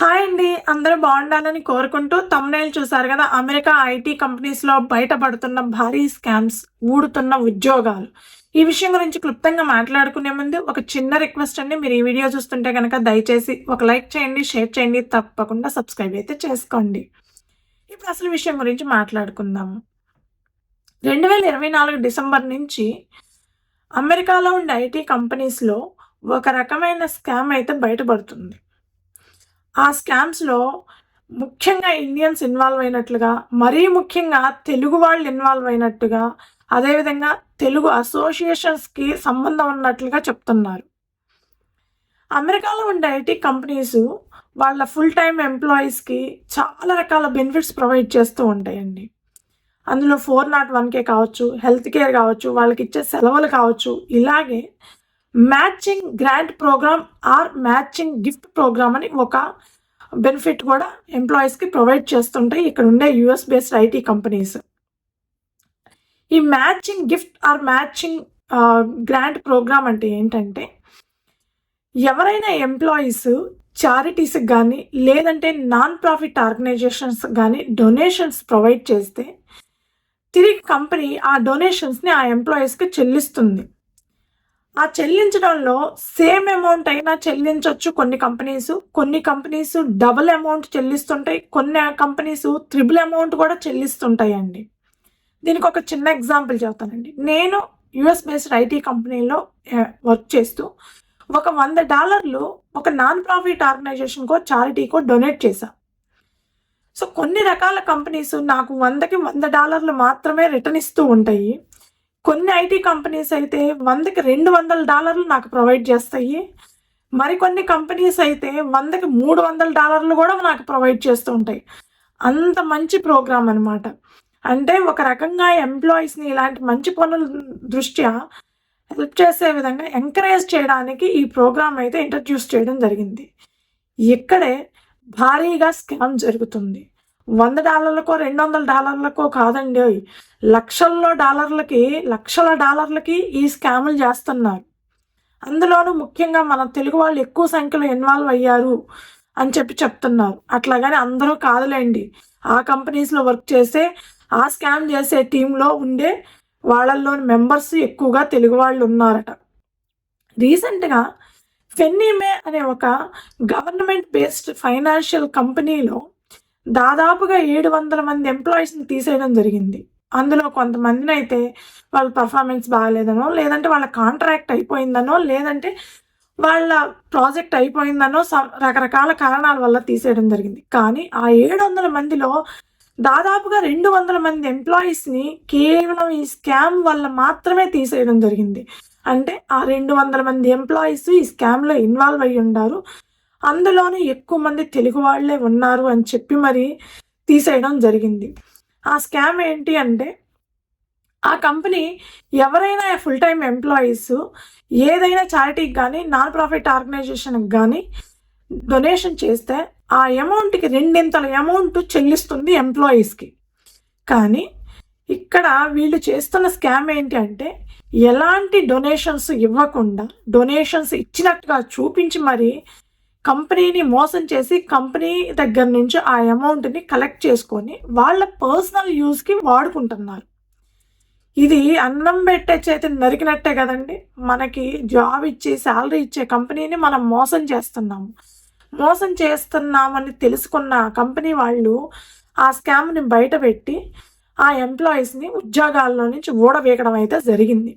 Hi అండి అందరూ బాగుండాలని కోరుకుంటూ తమ్నేలు చూసారు కదా అమెరికా ఐటీ కంపెనీస్లో బయటపడుతున్న భారీ స్కామ్స్ ఊడుతున్న ఉద్యోగాలు. ఈ విషయం గురించి క్లుప్తంగా మాట్లాడుకునే ముందు ఒక చిన్న రిక్వెస్ట్ అండి. మీరు ఈ వీడియో చూస్తుంటే కనుక దయచేసి ఒక లైక్ చేయండి షేర్ చేయండి తప్పకుండా సబ్స్క్రైబ్ అయితే చేసుకోండి. ఇప్పుడు అసలు విషయం గురించి మాట్లాడుకుందాము. రెండు వేల ఇరవై నాలుగు డిసెంబర్ నుంచి అమెరికాలో ఉండే ఐటీ కంపెనీస్లో ఒక రకమైన స్కామ్ అయితే బయటపడుతుంది. ఆ స్కామ్స్లో ముఖ్యంగా ఇండియన్స్ ఇన్వాల్వ్ అయినట్లుగా మరీ ముఖ్యంగా తెలుగు వాళ్ళు ఇన్వాల్వ్ అయినట్టుగా అదేవిధంగా తెలుగు అసోసియేషన్స్కి సంబంధం ఉన్నట్లుగా చెప్తున్నారు. అమెరికాలో ఉండే ఐటీ కంపెనీస్ వాళ్ళ ఫుల్ టైం ఎంప్లాయీస్కి చాలా రకాల బెనిఫిట్స్ ప్రొవైడ్ చేస్తూ ఉంటాయండి. అందులో ఫోర్ నాట్ వన్కే కావచ్చు హెల్త్ కేర్ కావచ్చు వాళ్ళకి ఇచ్చే సెలవులు కావచ్చు ఇలాగే matching grant program or matching gift program అని ఒక బెనిఫిట్ కూడా ఎంప్లాయీస్కి ప్రొవైడ్ చేస్తుంటాయి. ఇక్కడ ఉండే యుఎస్ బేస్డ్ ఐటీ కంపెనీస్. ఈ matching gift or matching grant program అంటే ఏంటంటే ఎవరైనా ఎంప్లాయీస్ చారిటీస్కి కానీ లేదంటే నాన్ ప్రాఫిట్ ఆర్గనైజేషన్స్ కానీ డొనేషన్స్ ప్రొవైడ్ చేస్తే తిరిగి కంపెనీ ఆ డొనేషన్స్ని ఆ ఎంప్లాయీస్కి చెల్లిస్తుంది. ఆ చెల్లించడంలో సేమ్ అమౌంట్ అయినా చెల్లించవచ్చు కొన్ని కంపెనీస్ కొన్ని కంపెనీస్ డబుల్ అమౌంట్ చెల్లిస్తుంటాయి. కొన్ని కంపెనీస్ త్రిబుల్ అమౌంట్ కూడా చెల్లిస్తుంటాయండి. దీనికి ఒక చిన్న ఎగ్జాంపుల్ చెప్తానండి. నేను యుఎస్ బేస్డ్ ఐటీ కంపెనీలో వర్క్ చేస్తూ ఒక వంద డాలర్లు ఒక నాన్ ప్రాఫిట్ ఆర్గనైజేషన్కో చారిటీకో డొనేట్ చేశాను సో కొన్ని రకాల కంపెనీస్ నాకు వందకి వంద డాలర్లు మాత్రమే రిటర్న్ ఇస్తూ ఉంటాయి. కొన్ని ఐటీ కంపెనీస్ అయితే వందకి రెండు వందల డాలర్లు నాకు ప్రొవైడ్ చేస్తాయి. మరికొన్ని కంపెనీస్ అయితే వందకి మూడు వందల డాలర్లు కూడా నాకు ప్రొవైడ్ చేస్తూ ఉంటాయి. అంత మంచి ప్రోగ్రామ్ అనమాట అంటే ఒక రకంగా ఎంప్లాయీస్ని ఇలాంటి మంచి పనుల దృష్ట్యా హెల్ప్ చేసే విధంగా ఎంకరేజ్ చేయడానికి ఈ ప్రోగ్రామ్ అయితే ఇంట్రడ్యూస్ చేయడం జరిగింది. ఇక్కడే భారీగా స్కామ్ జరుగుతుంది. వంద డాలర్లకో రెండు వందల డాలర్లకో కాదండి లక్షల్లో డాలర్లకి లక్షల డాలర్లకి ఈ స్కాములు చేస్తున్నారు. అందులోనూ ముఖ్యంగా మన తెలుగు వాళ్ళు ఎక్కువ సంఖ్యలో ఇన్వాల్వ్ అయ్యారు అని చెప్పి చెప్తున్నారు. అట్లాగని అందరూ కాదులేండి. ఆ కంపెనీస్లో వర్క్ చేసే ఆ స్కామ్ చేసే టీంలో ఉండే వాళ్ళల్లోని మెంబర్స్ ఎక్కువగా తెలుగు వాళ్ళు ఉన్నారట. రీసెంట్గా ఫెన్నీమే అనే ఒక గవర్నమెంట్ బేస్డ్ ఫైనాన్షియల్ కంపెనీలో దాదాపుగా ఏడు వందల మంది ఎంప్లాయీస్ని తీసేయడం జరిగింది. అందులో కొంతమందిని అయితే వాళ్ళ పర్ఫార్మెన్స్ బాగాలేదనో లేదంటే వాళ్ళ కాంట్రాక్ట్ అయిపోయిందనో లేదంటే వాళ్ళ ప్రాజెక్ట్ అయిపోయిందనో రకరకాల కారణాల వల్ల తీసేయడం జరిగింది. కానీ ఆ ఏడు వందల మందిలో దాదాపుగా రెండు వందల మంది ఎంప్లాయీస్ని కేవలం ఈ స్కామ్ వల్ల మాత్రమే తీసేయడం జరిగింది. అంటే ఆ రెండు వందల మంది ఎంప్లాయీస్ ఈ స్కామ్లో ఇన్వాల్వ్ అయ్యి ఉండారు అందులోనూ ఎక్కువ మంది తెలుగు వాళ్ళే ఉన్నారు అని చెప్పి మరి తీసేయడం జరిగింది. ఆ స్కామ్ ఏంటి అంటే ఆ కంపెనీ ఎవరైనా ఫుల్ టైం ఎంప్లాయీస్ ఏదైనా చారిటీకి కానీ నాన్ ప్రాఫిట్ ఆర్గనైజేషన్కి కానీ డొనేషన్ చేస్తే ఆ అమౌంట్కి రెండింతల అమౌంట్ చెల్లిస్తుంది ఎంప్లాయీస్కి కానీ ఇక్కడ వీళ్ళు చేస్తున్న స్కామ్ ఏంటి అంటే ఎలాంటి డొనేషన్స్ ఇవ్వకుండా డొనేషన్స్ ఇచ్చినట్టుగా చూపించి మరి కంపెనీని మోసం చేసి కంపెనీ దగ్గర నుంచి ఆ అమౌంట్ని కలెక్ట్ చేసుకొని వాళ్ళ పర్సనల్ యూస్కి వాడుకుంటున్నారు. ఇది అన్నం పెట్టే చేతి నరికినట్టే కదండి. మనకి జాబ్ ఇచ్చి శాలరీ ఇచ్చే కంపెనీని మనం మోసం చేస్తున్నాము. మోసం చేస్తున్నామని తెలుసుకున్న కంపెనీ వాళ్ళు ఆ స్కామ్ని బయటపెట్టి ఆ ఎంప్లాయీస్ని ఉద్యోగాల్లో నుంచి ఊడవేయడం అయితే జరిగింది.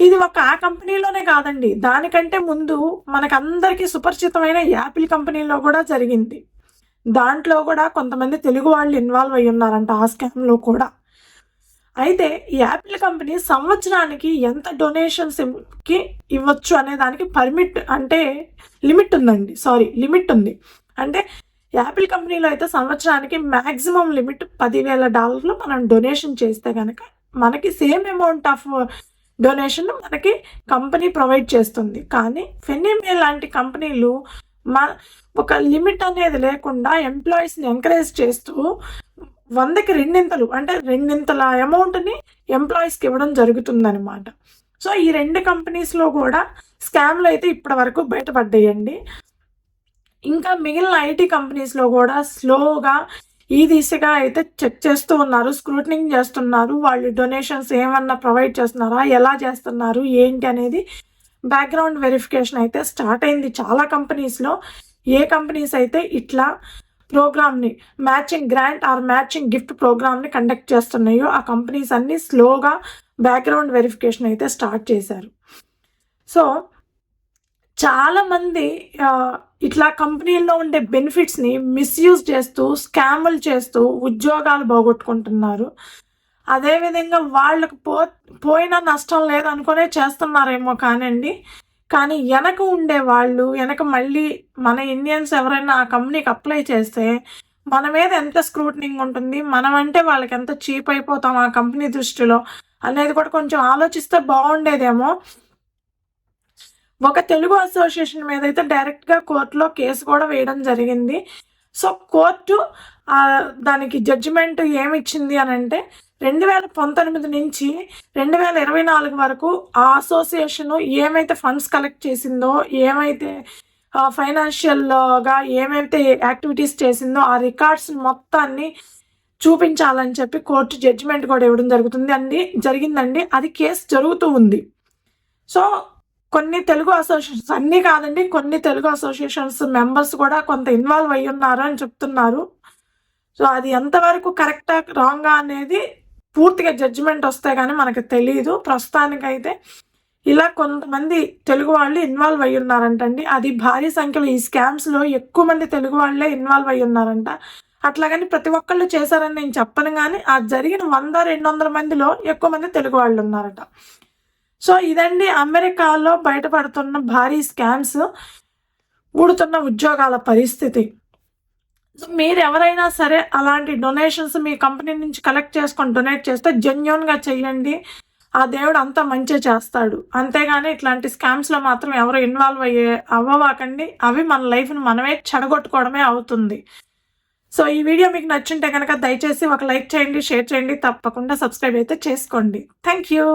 ఇది ఒక ఆ కంపెనీలోనే కాదండి. దానికంటే ముందు మనకందరికీ సుపరిచితమైన యాపిల్ కంపెనీలో కూడా జరిగింది. దాంట్లో కూడా కొంతమంది తెలుగు వాళ్ళు ఇన్వాల్వ్ అయి ఉన్నారంట ఆ స్కామ్లో కూడా. అయితే ఈ యాపిల్ కంపెనీ సంవత్సరానికి ఎంత డొనేషన్స్కి ఇవ్వచ్చు అనే దానికి పర్మిట్ అంటే లిమిట్ ఉందండి. సారీ లిమిట్ ఉంది. అంటే యాపిల్ కంపెనీలో అయితే సంవత్సరానికి మ్యాక్సిమం లిమిట్ పదివేల డాలర్లు మనం డొనేషన్ చేస్తే కనుక మనకి సేమ్ అమౌంట్ ఆఫ్ డొనేషన్ మనకి కంపెనీ ప్రొవైడ్ చేస్తుంది. కానీ ఫెనిమే లాంటి కంపెనీలు మా ఒక లిమిట్ అనేది లేకుండా ఎంప్లాయీస్ని ఎంకరేజ్ చేస్తూ వందకి రెండింతలు అంటే రెండింతల అమౌంట్ని ఎంప్లాయీస్కి ఇవ్వడం జరుగుతుందనమాట సో ఈ రెండు కంపెనీస్లో కూడా స్కామ్లు అయితే ఇప్పటి వరకు బయటపడ్డాయండి. ఇంకా మిగిలిన ఐటీ కంపెనీస్లో కూడా స్లోగా ఈ దిశగా అయితే చెక్ చేస్తూ ఉన్నారు స్క్రూటనింగ్ చేస్తున్నారు. వాళ్ళు డొనేషన్స్ ఏమన్నా ప్రొవైడ్ చేస్తున్నారా? ఎలా చేస్తున్నారు? ఏంటి అనేది బ్యాక్గ్రౌండ్ వెరిఫికేషన్ అయితే స్టార్ట్ అయింది. చాలా కంపెనీస్లో ఏ కంపెనీస్ అయితే ఇట్లా ప్రోగ్రామ్ని matching grant or matching gift ప్రోగ్రామ్ని కండక్ట్ చేస్తున్నాయో ఆ కంపెనీస్ అన్నీ స్లోగా బ్యాక్గ్రౌండ్ వెరిఫికేషన్ అయితే స్టార్ట్ చేశారు. సో చాలామంది ఇట్లా కంపెనీల్లో ఉండే బెనిఫిట్స్ని మిస్యూజ్ చేస్తూ స్కాములు చేస్తూ ఉద్యోగాలు పోగొట్టుకుంటున్నారు. అదేవిధంగా వాళ్ళకు పో పోయిన నష్టం లేదనుకునే చేస్తున్నారేమో కానండి. కానీ వెనక ఉండే వాళ్ళు వెనక మళ్ళీ మన ఇండియన్స్ ఎవరైనా ఆ కంపెనీకి అప్లై చేస్తే మన మీద ఎంత స్క్రూటనింగ్ ఉంటుంది మనం అంటే వాళ్ళకి ఎంత చీప్ అయిపోతాం ఆ కంపెనీ దృష్టిలో అనేది కూడా కొంచెం ఆలోచిస్తే బాగుండేదేమో. ఒక తెలుగు అసోసియేషన్ మీద అయితే డైరెక్ట్గా కోర్టులో కేసు కూడా వేయడం జరిగింది. సో కోర్టు దానికి జడ్జిమెంట్ ఏమిచ్చింది అని అంటే రెండు వేల పంతొమ్మిది నుంచి రెండు వేల ఇరవై నాలుగు వరకు ఆ అసోసియేషన్ ఏమైతే ఫండ్స్ కలెక్ట్ చేసిందో ఏమైతే ఫైనాన్షియల్గా ఏమైతే యాక్టివిటీస్ చేసిందో ఆ రికార్డ్స్ మొత్తాన్ని చూపించాలని చెప్పి కోర్టు జడ్జిమెంట్ కూడా ఇవ్వడం జరుగుతుంది అండి జరిగిందండి. అది కేసు జరుగుతూ ఉంది. సో కొన్ని తెలుగు అసోసియేషన్స్ అన్నీ కాదండి కొన్ని తెలుగు అసోసియేషన్స్ మెంబర్స్ కూడా కొంత ఇన్వాల్వ్ అయ్యి ఉన్నారు అని చెప్తున్నారు. సో అది ఎంతవరకు కరెక్టా రాంగా అనేది పూర్తిగా జడ్జిమెంట్ వస్తే కానీ మనకు తెలియదు ప్రస్తుతానికైతే ఇలా కొంతమంది తెలుగు వాళ్ళు ఇన్వాల్వ్ అయ్యి ఉన్నారంటండి అది భారీ సంఖ్యలో ఈ స్కామ్స్లో ఎక్కువ మంది తెలుగు వాళ్ళే ఇన్వాల్వ్ అయ్యి ఉన్నారంట అట్లాగని ప్రతి ఒక్కళ్ళు చేశారని నేను చెప్పను కానీ ఆ జరిగిన వంద రెండు వందల మందిలో ఎక్కువ మంది తెలుగు వాళ్ళు ఉన్నారట సో ఇదండి అమెరికాలో బయటపడుతున్న భారీ స్కామ్స్ ఊడుతున్న ఉద్యోగాల పరిస్థితి. మీరు ఎవరైనా సరే అలాంటి డొనేషన్స్ మీ కంపెనీ నుంచి కలెక్ట్ చేసుకొని డొనేట్ చేస్తే జెన్యున్గా చెయ్యండి. ఆ దేవుడు అంతా మంచి చేస్తాడు. అంతేగాని ఇట్లాంటి స్కామ్స్లో మాత్రం ఎవరు ఇన్వాల్వ్ అయ్యే అవ్వవాకండి. అవి మన లైఫ్ని మనమే చెడగొట్టుకోవడమే అవుతుంది. సో ఈ వీడియో మీకు నచ్చుంటే కనుక దయచేసి ఒక లైక్ చేయండి షేర్ చేయండి. తప్పకుండా సబ్స్క్రైబ్ అయితే చేసుకోండి. Thank you